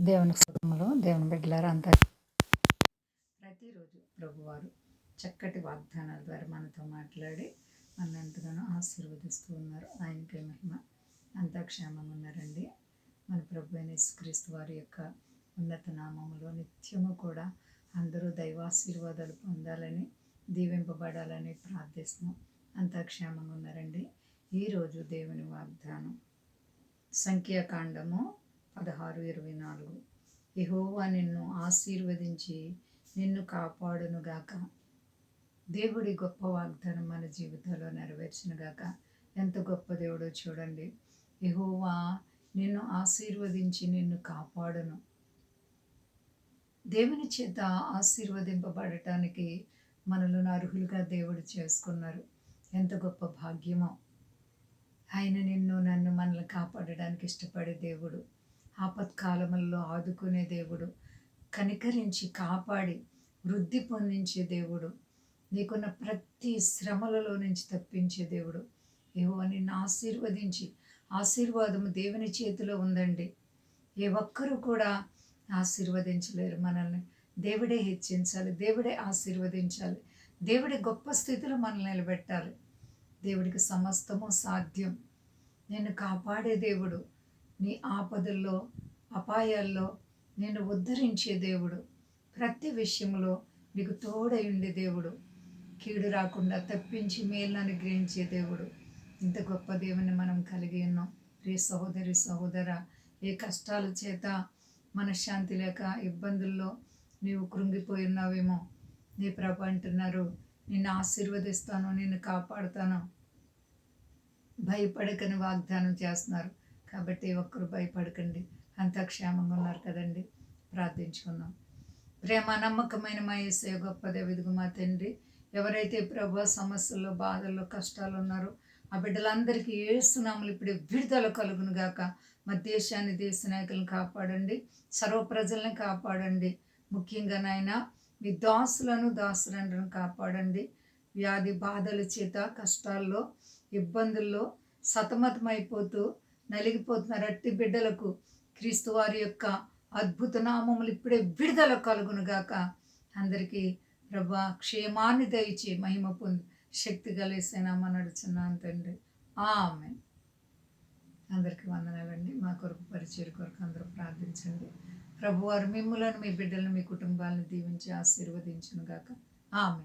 దేవుని కుటుంబంలో దేవుని బిడ్డలారా అంతా ప్రతిరోజు ప్రభువారు చక్కటి వాగ్దానాల ద్వారా మనతో మాట్లాడి మన ఎంతగానో ఆశీర్వదిస్తూ ఉన్నారు. ఆయనకే మహిమ. అంతా క్షేమంగా ఉన్నారండి. మన ప్రభు అయిన వారి యొక్క ఉన్నత నామములో నిత్యము కూడా అందరూ దైవాశీర్వాదాలు పొందాలని దీవింపబడాలని ప్రార్థిస్తున్నాం. అంతా క్షేమంగా ఉన్నారండి. ఈరోజు దేవుని వాగ్దానం సంఖ్యాకాండము పదహారు ఇరవై నాలుగు. యహోవా నిన్ను ఆశీర్వదించి నిన్ను కాపాడునుగాక దేవుడి గొప్ప వాగ్దానం మన జీవితంలో నెరవేర్చునుగాక ఎంత గొప్ప దేవుడో చూడండి. యహోవా నిన్ను ఆశీర్వదించి నిన్ను కాపాడును. దేవుని చేత ఆశీర్వదింపబడటానికి మనలను అర్హులుగా దేవుడు చేసుకున్నారు. ఎంత గొప్ప భాగ్యమో. ఆయన నిన్ను నన్ను మనల్ని కాపాడడానికి ఇష్టపడే దేవుడు. ఆపత్కాలములలో ఆదుకునే దేవుడు కనికరించి కాపాడి వృద్ధి పొందించే దేవుడు నీకున్న ప్రతి శ్రమలలో నుంచి తప్పించే దేవుడు. ఏవో నిన్ను ఆశీర్వదించి ఆశీర్వాదము దేవుని చేతిలో ఉందండి. ఏ ఒక్కరూ కూడా ఆశీర్వదించలేరు మనల్ని. దేవుడే హెచ్చించాలి దేవుడే ఆశీర్వదించాలి దేవుడి గొప్ప స్థితిలో మనల్ని నిలబెట్టాలి. దేవుడికి సమస్తము సాధ్యం. నిన్ను కాపాడే దేవుడు నీ ఆపదల్లో అపాయాల్లో నేను ఉద్ధరించే దేవుడు. ప్రతి విషయంలో నీకు తోడై ఉండే దేవుడు. కీడు రాకుండా తప్పించి మేలును అనుగ్రహించే దేవుడు. ఇంత గొప్ప దేవుని మనం కలిగి ఉన్నాం. ప్రియ సహోదరి సహోదర ఏ కష్టాల చేత మనశ్శాంతి లేక ఇబ్బందుల్లో నీవు కృంగిపోయి ఉన్నావేమో. నీ ప్రభ అంటున్నారు నిన్ను ఆశీర్వదిస్తాను నిన్ను కాపాడుతాను. భయపడకని వాగ్దానం చేస్తున్నారు. కాబట్టి ఒక్కరు భయపడకండి. అంతా క్షేమంగా ఉన్నారు కదండి. ప్రార్థించుకుందాం. ప్రేమ నమ్మకమైన మా ఏసే గొప్ప దేవిదిగు మా తండ్రి ఎవరైతే ప్రభు సమస్యల్లో బాధల్లో కష్టాలు ఉన్నారో ఆ బిడ్డలందరికీ ఏస్తున్నాములు ఇప్పుడు విడుదల కలుగును గాక. మా దేశాన్ని దేశ నాయకులను కాపాడండి. సర్వ ప్రజల్ని కాపాడండి. ముఖ్యంగా నాయన మీ దాసులను దాసులను కాపాడండి. వ్యాధి బాధల చేత కష్టాల్లో ఇబ్బందుల్లో సతమతమైపోతూ నలిగిపోతున్న రట్టి బిడ్డలకు క్రీస్తు వారి యొక్క అద్భుత నామములు ఇప్పుడే విడుదల కలుగునుగాక అందరికీ ప్రభా క్షేమాన్ని దయచి మహిమ పొంది శక్తి కలిసేనామా నడుచున్నాను తండ్రి. ఆమె అందరికీ వందనాలండి. మా కొరకు పరిచయం కొరకు అందరూ ప్రార్థించండి. ప్రభువారు మిమ్మలను మీ బిడ్డలను మీ కుటుంబాలను దీవించి ఆశీర్వదించునుగాక ఆమె